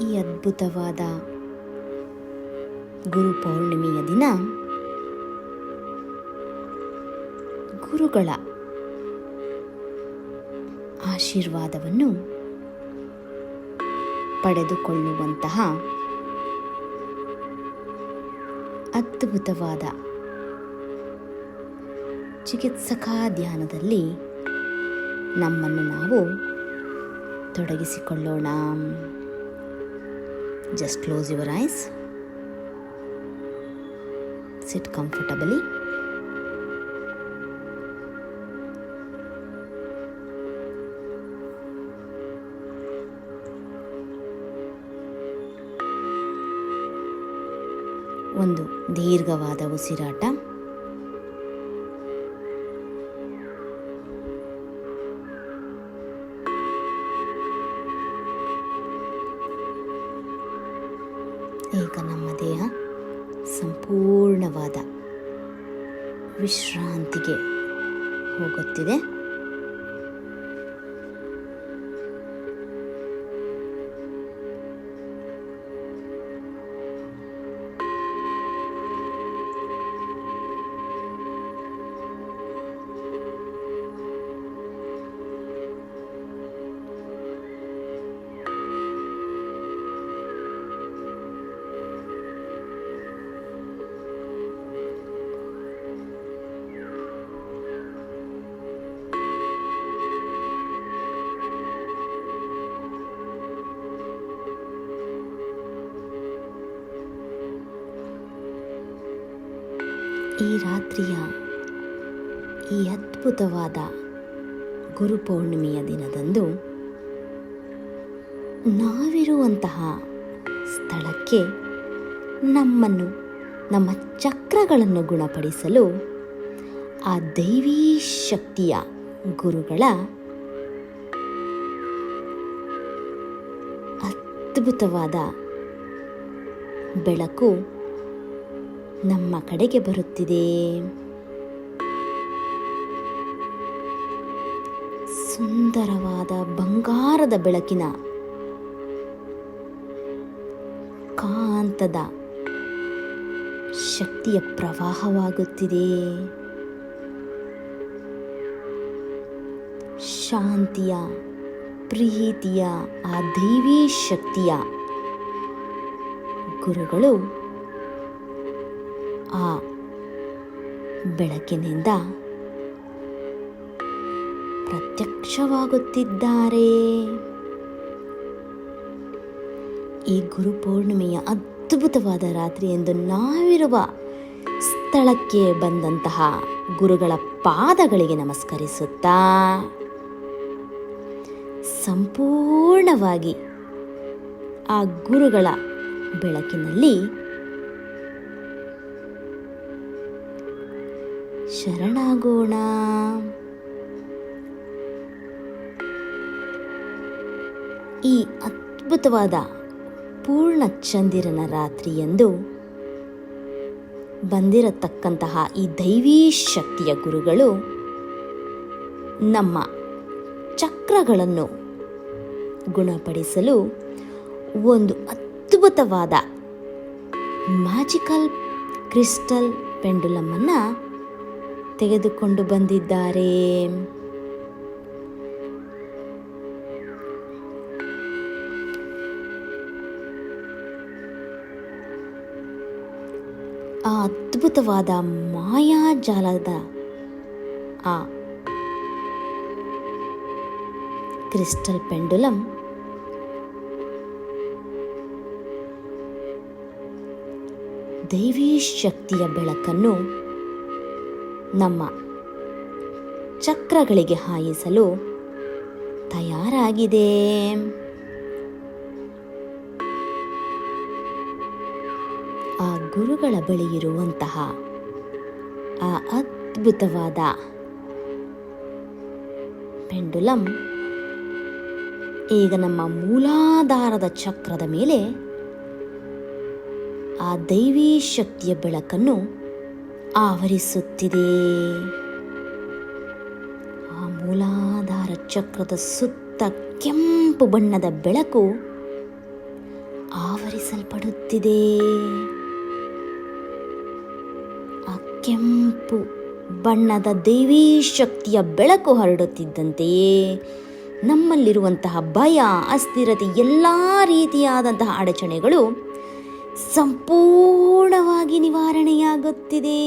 ಈ ಅದ್ಭುತವಾದ ಗುರು ಪೌರ್ಣಿಮೆಯ ದಿನ ಗುರುಗಳ ಆಶೀರ್ವಾದವನ್ನು ಪಡೆದುಕೊಳ್ಳುವಂತಹ ಅದ್ಭುತವಾದ ಚಿಕಿತ್ಸಕಾ ಧ್ಯಾನದಲ್ಲಿ ನಮ್ಮನ್ನು ನಾವು ತೊಡಗಿಸಿಕೊಳ್ಳೋಣ. Just close your eyes. Sit comfortably. ಒಂದು ದೀರ್ಘವಾದ ಉಸಿರಾಟ ವಿಶ್ರಾಂತಿಗೆ ಹೋಗುತ್ತಿದೆ. ಈ ರಾತ್ರಿಯ ಈ ಅದ್ಭುತವಾದ ಗುರು ಪೌರ್ಣಿಮೆಯ ದಿನದಂದು ನಾವಿರುವಂತಹ ಸ್ಥಳಕ್ಕೆ ನಮ್ಮನ್ನು, ನಮ್ಮ ಚಕ್ರಗಳನ್ನು ಗುಣಪಡಿಸಲು ಆ ದೈವೀ ಶಕ್ತಿಯ ಗುರುಗಳ ಅದ್ಭುತವಾದ ಬೆಳಕು ನಮ್ಮ ಕಡೆಗೆ ಬರುತ್ತಿದೆ. ಸುಂದರವಾದ ಬಂಗಾರದ ಬೆಳಕಿನ ಕಾಂತದ ಶಕ್ತಿಯ ಪ್ರವಾಹವಾಗುತ್ತಿದೆ. ಶಾಂತಿಯ, ಪ್ರೀತಿಯ, ಆ ದೈವೀ ಶಕ್ತಿಯ ಗುರುಗಳು ಆ ಬೆಳಕಿನಿಂದ ಪ್ರತ್ಯಕ್ಷವಾಗುತ್ತಿದ್ದಾರೆ. ಈ ಗುರು ಪೂರ್ಣಿಮೆಯ ಅದ್ಭುತವಾದ ರಾತ್ರಿ ಎಂದು ನಾವಿರುವ ಸ್ಥಳಕ್ಕೆ ಬಂದಂತಹ ಗುರುಗಳ ಪಾದಗಳಿಗೆ ನಮಸ್ಕರಿಸುತ್ತಾ ಸಂಪೂರ್ಣವಾಗಿ ಆ ಗುರುಗಳ ಬೆಳಕಿನಲ್ಲಿ ಶರಣಾಗೋಣ. ಈ ಅದ್ಭುತವಾದ ಪೂರ್ಣ ಚಂದಿರನ ರಾತ್ರಿಯಂದು ಬಂದಿರತಕ್ಕಂತಹ ಈ ದೈವೀ ಶಕ್ತಿಯ ಗುರುಗಳು ನಮ್ಮ ಚಕ್ರಗಳನ್ನು ಗುಣಪಡಿಸಲು ಒಂದು ಅದ್ಭುತವಾದ ಮ್ಯಾಜಿಕಲ್ ಕ್ರಿಸ್ಟಲ್ ಪೆಂಡುಲಮನ್ನು ತೆಗೆದುಕೊಂಡು ಬಂದಿದ್ದಾರೆ. ಆ ಅದ್ಭುತವಾದ ಮಾಯಾಜಾಲದ ಆ ಕ್ರಿಸ್ಟಲ್ ಪೆಂಡುಲಂ ದೈವೀ ಶಕ್ತಿಯ ಬೆಳಕನ್ನು ನಮ್ಮ ಚಕ್ರಗಳಿಗೆ ಹಾಯಿಸಲು ತಯಾರಾಗಿದೆ. ಆ ಗುರುಗಳ ಬಳಿ ಇರುವಂತಹ ಆ ಅದ್ಭುತವಾದ ಪೆಂಡುಲಂ ಈಗ ನಮ್ಮ ಮೂಲಾಧಾರದ ಚಕ್ರದ ಮೇಲೆ ಆ ದೈವೀ ಶಕ್ತಿಯ ಬೆಳಕನ್ನು ಆವರಿಸುತ್ತಿದೆ. ಆ ಮೂಲಾಧಾರ ಚಕ್ರದ ಸುತ್ತ ಕೆಂಪು ಬಣ್ಣದ ಬೆಳಕು ಆವರಿಸಲ್ಪಡುತ್ತಿದೆ. ಆ ಕೆಂಪು ಬಣ್ಣದ ದೇವೀ ಶಕ್ತಿಯ ಬೆಳಕು ಹರಡುತ್ತಿದ್ದಂತೆಯೇ ನಮ್ಮಲ್ಲಿರುವಂತಹ ಭಯ, ಅಸ್ಥಿರತೆ, ಎಲ್ಲ ರೀತಿಯಾದಂತಹ ಅಡಚಣೆಗಳು ಸಂಪೂರ್ಣವಾಗಿ ನಿವಾರಣೆಯಾಗುತ್ತಿದೆ.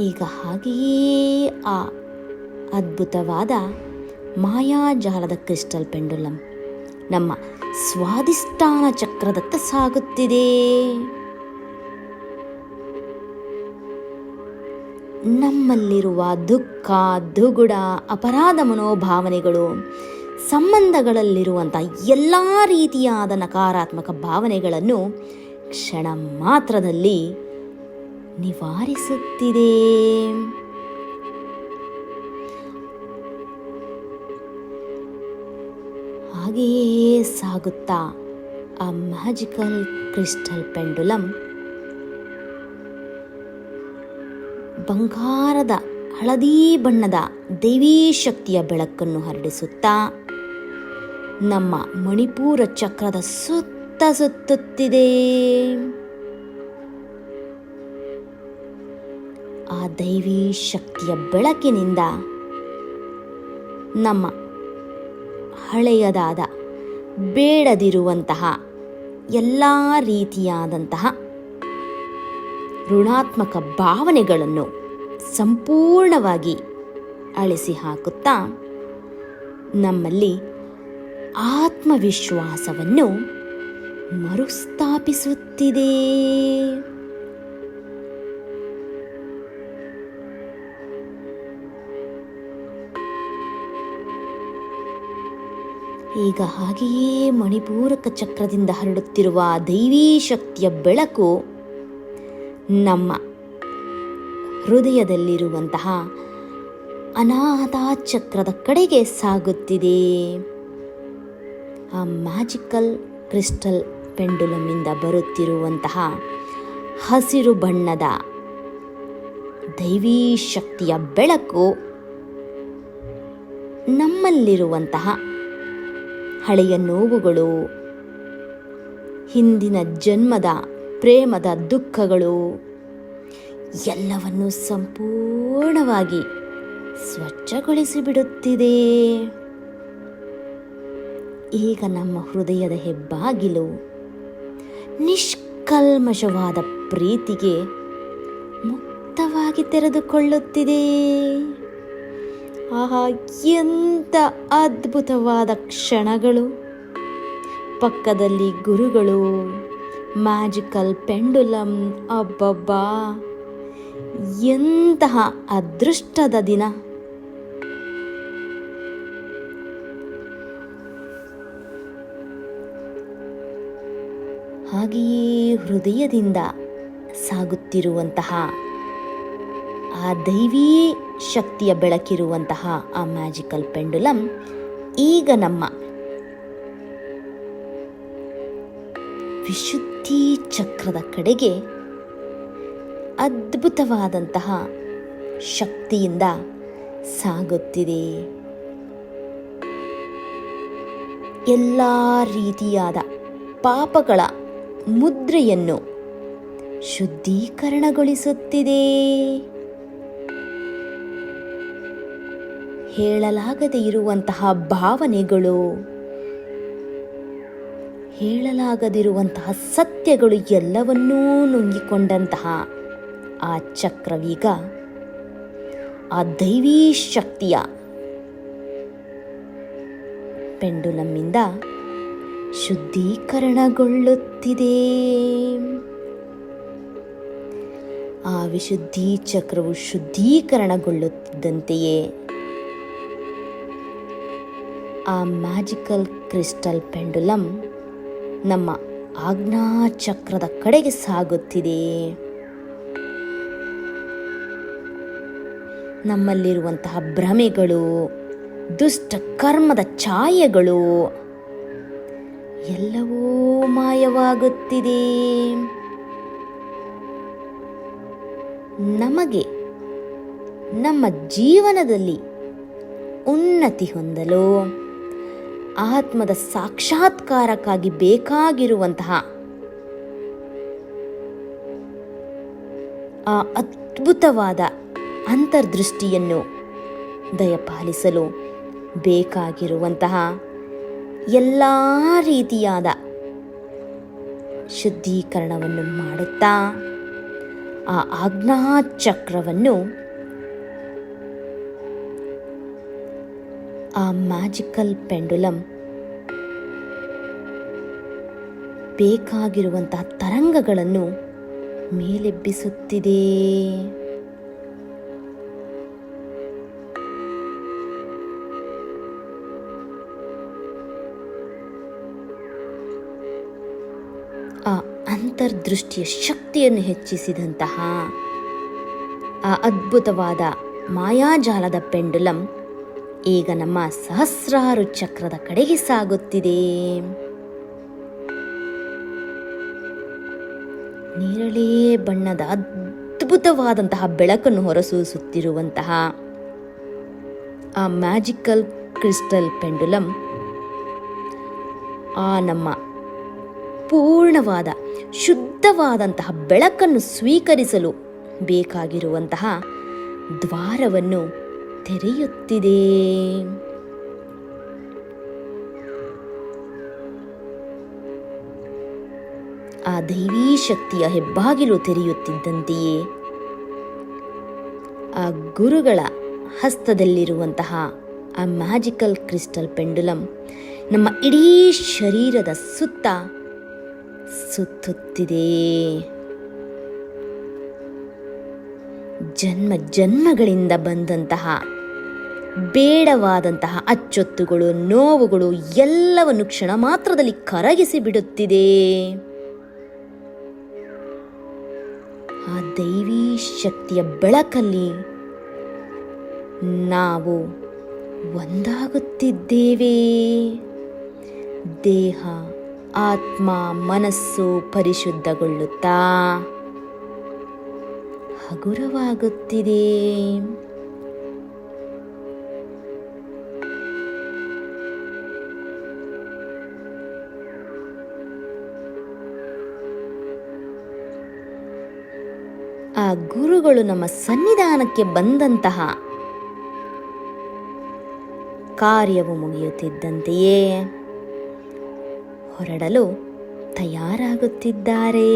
ಈಗ ಹಾಗೆಯೇ ಆ ಅದ್ಭುತವಾದ ಮಾಯಾಜಾಲದ ಕ್ರಿಸ್ಟಲ್ ಪೆಂಡುಲಂ ನಮ್ಮ ಸ್ವಾದಿಷ್ಟಾನ ಚಕ್ರದತ್ತ ಸಾಗುತ್ತಿದೆ. ನಮ್ಮಲ್ಲಿರುವ ದುಃಖ, ದುಗುಡ, ಅಪರಾಧ ಮನೋಭಾವನೆಗಳು ಸಂಬಂಧಗಳಲ್ಲಿರುವಂಥ ಎಲ್ಲ ರೀತಿಯಾದ ನಕಾರಾತ್ಮಕ ಭಾವನೆಗಳನ್ನು ಕ್ಷಣ ಮಾತ್ರದಲ್ಲಿ ನಿವಾರಿಸುತ್ತಿದೆ. ಹಾಗೆಯೇ ಸಾಗುತ್ತಾ ಆ ಮ್ಯಾಜಿಕಲ್ ಕ್ರಿಸ್ಟಲ್ ಪೆಂಡುಲಮ್ ಬಂಗಾರದ ಹಳದಿ ಬಣ್ಣದ ದೇವಿ ಶಕ್ತಿಯ ಬೆಳಕನ್ನು ಹರಡಿಸುತ್ತಾ ನಮ್ಮ ಮಣಿಪುರ ಚಕ್ರದ ಸುತ್ತ ಸುತ್ತುತ್ತಿದೆ. ಆ ದೈವಿ ಶಕ್ತಿಯ ಬೆಳಕಿನಿಂದ ನಮ್ಮ ಹಳೆಯದಾದ ಬೇಡದಿರುವಂತಹ ಎಲ್ಲ ರೀತಿಯಾದಂತಹ ಋಣಾತ್ಮಕ ಭಾವನೆಗಳನ್ನು ಸಂಪೂರ್ಣವಾಗಿ ಅಳಿಸಿ ಹಾಕುತ್ತಾ ನಮ್ಮಲ್ಲಿ ಆತ್ಮವಿಶ್ವಾಸವನ್ನು ಮರುಸ್ಥಾಪಿಸುತ್ತಿದೆ. ಈಗ ಹಾಗೆಯೇ ಮಣಿಪೂರಕ ಚಕ್ರದಿಂದ ಹರಡುತ್ತಿರುವ ದೈವೀ ಶಕ್ತಿಯ ಬೆಳಕು ನಮ್ಮ ಹೃದಯದಲ್ಲಿರುವಂತಹ ಅನಾಥ ಚಕ್ರದ ಕಡೆಗೆ ಸಾಗುತ್ತಿದೆ. ಆ ಮ್ಯಾಜಿಕಲ್ ಕ್ರಿಸ್ಟಲ್ ಪೆಂಡುಲಮ್ಮಿಂದ ಬರುತ್ತಿರುವಂತಹ ಹಸಿರು ಬಣ್ಣದ ದೈವೀ ಶಕ್ತಿಯ ಬೆಳಕು ನಮ್ಮಲ್ಲಿರುವಂತಹ ಹಳೆಯ ನೋವುಗಳು, ಹಿಂದಿನ ಜನ್ಮದ ಪ್ರೇಮದ ದುಃಖಗಳು, ಎಲ್ಲವನ್ನು ಸಂಪೂರ್ಣವಾಗಿ ಸ್ವಚ್ಛಗೊಳಿಸಿಬಿಡುತ್ತಿದೆ. ಈಗ ನಮ್ಮ ಹೃದಯದ ಹೆಬ್ಬಾಗಿಲು. ನಿಷ್ಕಲ್ಮಶವಾದ ಪ್ರೀತಿಗೆ ಮುಕ್ತವಾಗಿ ತೆರೆದುಕೊಳ್ಳುತ್ತಿದೆ. ಆಹಾ, ಎಂಥ ಅದ್ಭುತವಾದ ಕ್ಷಣಗಳು. ಪಕ್ಕದಲ್ಲಿ ಗುರುಗಳು, ಮ್ಯಾಜಿಕಲ್ ಪೆಂಡುಲಮ್ ಅಬ್ಬಬ್ಬಾ. ಎಂತಹ ಅದೃಷ್ಟದ ದಿನ. ಹಾಗೆಯೇ ಹೃದಯದಿಂದ ಸಾಗುತ್ತಿರುವಂತಹ ಆ ದೈವೀ ಶಕ್ತಿಯ ಬೆಳಕಿರುವಂತಹ ಆ ಮ್ಯಾಜಿಕಲ್ ಪೆಂಡುಲಮ್ ಈಗ ನಮ್ಮ ವಿಶುದ್ಧಿ ಚಕ್ರದ ಕಡೆಗೆ ಅದ್ಭುತವಾದಂತಹ ಶಕ್ತಿಯಿಂದ ಸಾಗುತ್ತಿದೆ. ಎಲ್ಲ ರೀತಿಯಾದ ಪಾಪಗಳ ಮುದ್ರೆಯನ್ನು ಶುದ್ಧೀಕರಣಗೊಳಿಸುತ್ತಿದೆ. ಹೇಳಲಾಗದೆ ಇರುವಂತಹ ಭಾವನೆಗಳು, ಹೇಳಲಾಗದಿರುವಂತಹ ಸತ್ಯಗಳು ಎಲ್ಲವನ್ನೂ ನುಂಗಿಕೊಂಡಂತಹ ಆ ಚಕ್ರವೀಗ, ಆ ದೈವೀ ಶಕ್ತಿಯ, ಪೆಂಡುಲಮ್ಮಿಂದ ಶುದ್ಧೀಕರಣಗೊಳ್ಳುತ್ತಿದೆ. ಆ ವಿಶುದ್ಧಿ ಚಕ್ರವು ಶುದ್ಧೀಕರಣಗೊಳ್ಳುತ್ತಿದ್ದಂತೆಯೇ. ಆ ಮ್ಯಾಜಿಕಲ್ ಕ್ರಿಸ್ಟಲ್ ಪೆಂಡುಲಮ್ ನಮ್ಮ ಆಜ್ಞಾ ಚಕ್ರದ ಕಡೆಗೆ ಸಾಗುತ್ತಿದೆ. ನಮ್ಮಲ್ಲಿರುವಂತಹ ಭ್ರಮೆಗಳು, ದುಷ್ಟ ಕರ್ಮದ ಛಾಯೆಗಳು ಎಲ್ಲವೂ ಮಾಯವಾಗುತ್ತಿದೆ. ನಮಗೆ ನಮ್ಮ ಜೀವನದಲ್ಲಿ ಉನ್ನತಿ ಹೊಂದಲು, ಆತ್ಮದ ಸಾಕ್ಷಾತ್ಕಾರಕ್ಕಾಗಿ ಬೇಕಾಗಿರುವಂತಹ ಆ ಅದ್ಭುತವಾದ ಅಂತರ್ದೃಷ್ಟಿಯನ್ನು ದಯಪಾಲಿಸಲು ಬೇಕಾಗಿರುವಂತಹ ಎಲ್ಲ ರೀತಿಯಾದ ಶುದ್ಧೀಕರಣವನ್ನು ಮಾಡುತ್ತಾ ಆ ಆಜ್ಞಾಚಕ್ರವನ್ನು ಆ ಮ್ಯಾಜಿಕಲ್ ಪೆಂಡುಲಮ್ ಬೇಕಾಗಿರುವಂತಹ ತರಂಗಗಳನ್ನು ಮೇಲೆಬ್ಬಿಸುತ್ತಿದೆ. ಆ ಅಂತರ್ದೃಷ್ಟಿಯ ಶಕ್ತಿಯನ್ನು ಹೆಚ್ಚಿಸಿದಂತಹ ಆ ಅದ್ಭುತವಾದ ಮಾಯಾಜಾಲದ ಪೆಂಡುಲಂ ಈಗ ನಮ್ಮ ಸಹಸ್ರಾರು ಚಕ್ರದ ಕಡೆಗೆ ಸಾಗುತ್ತಿದೆ. ನೇರಳೆ ಬಣ್ಣದ ಅದ್ಭುತವಾದಂತಹ ಬೆಳಕನ್ನು ಹೊರಸೂಸುತ್ತಿರುವಂತಹ ಆ ಮ್ಯಾಜಿಕಲ್ ಕ್ರಿಸ್ಟಲ್ ಪೆಂಡುಲಂ ಆ ನಮ್ಮ ಪೂರ್ಣವಾದ ಶುದ್ಧವಾದಂತಹ ಬೆಳಕನ್ನು ಸ್ವೀಕರಿಸಲು ಬೇಕಾಗಿರುವಂತಹ ದ್ವಾರವನ್ನು ತೆರೆಯುತ್ತಿದೆ. ಆ ದೈವೀ ಶಕ್ತಿಯ ಹೆಬ್ಬಾಗಿಲು ತೆರೆಯುತ್ತಿದ್ದಂತೆಯೇ ಆ ಗುರುಗಳ ಹಸ್ತದಲ್ಲಿರುವಂತಹ ಆ ಮ್ಯಾಜಿಕಲ್ ಕ್ರಿಸ್ಟಲ್ ಪೆಂಡುಲಂ ನಮ್ಮ ಇಡೀ ಶರೀರದ ಸುತ್ತ ಸುತ್ತುತ್ತಿದೆ. ಜನ್ಮ ಜನ್ಮಗಳಿಂದ ಬಂದಂತಹ ಬೇಡವಾದಂತಹ ಅಚ್ಚೊತ್ತುಗಳು, ನೋವುಗಳು ಎಲ್ಲವನ್ನು ಕ್ಷಣ ಮಾತ್ರದಲ್ಲಿ ಕರಗಿಸಿ ಬಿಡುತ್ತಿದೆ. ಆ ದೈವೀ ಶಕ್ತಿಯ ಬೆಳಕಲ್ಲಿ ನಾವು ಒಂದಾಗುತ್ತಿದ್ದೇವೆ. ದೇಹ ಆತ್ಮ ಮನಸ್ಸು ಪರಿಶುದ್ಧಗೊಳ್ಳುತ್ತಾ? ಹಗುರವಾಗುತ್ತಿದೆ. ಆ ಗುರುಗಳು ನಮ್ಮ ಸನ್ನಿಧಾನಕ್ಕೆ ಬಂದಂತಹ ಕಾರ್ಯವು ಮುಗಿಯುತ್ತಿದ್ದಂತೆಯೇ. ಹೊರಡಲು ತಯಾರಾಗುತ್ತಿದ್ದಾರೆ.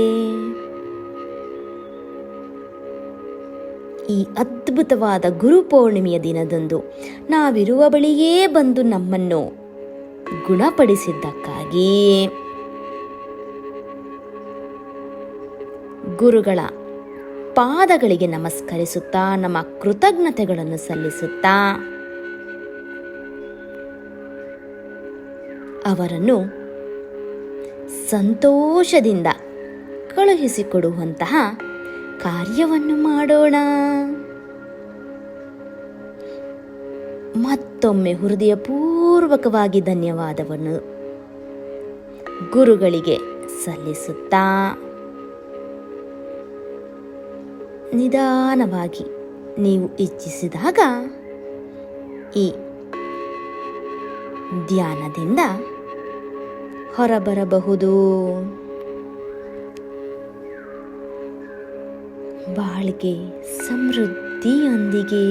ಈ ಅದ್ಭುತವಾದ ಗುರು ಪೌರ್ಣಿಮೆಯ ದಿನದಂದು ನಾವಿರುವ ಬಳಿಯೇ ಬಂದು ನಮ್ಮನ್ನು ಗುಣಪಡಿಸಿದ್ದಕ್ಕಾಗಿ. ಗುರುಗಳ ಪಾದಗಳಿಗೆ ನಮಸ್ಕರಿಸುತ್ತಾ, ನಮ್ಮ ಕೃತಜ್ಞತೆಗಳನ್ನು ಸಲ್ಲಿಸುತ್ತಾ, ಅವರನ್ನು ಸಂತೋಷದಿಂದ ಕಳುಹಿಸಿಕೊಡುವಂತಹ ಕಾರ್ಯವನ್ನು ಮಾಡೋಣ. ಮತ್ತೊಮ್ಮೆ ಹೃದಯಪೂರ್ವಕವಾಗಿ ಧನ್ಯವಾದವನ್ನು ಗುರುಗಳಿಗೆ ಸಲ್ಲಿಸುತ್ತಾ ನಿಧಾನವಾಗಿ ನೀವು ಇಚ್ಛಿಸಿದಾಗ ಈ ಧ್ಯಾನದಿಂದ ಹೊರಬರಬಹುದು. ಬಾಳಿಗೆ ಸಮೃದ್ಧಿಯೊಂದಿಗೆ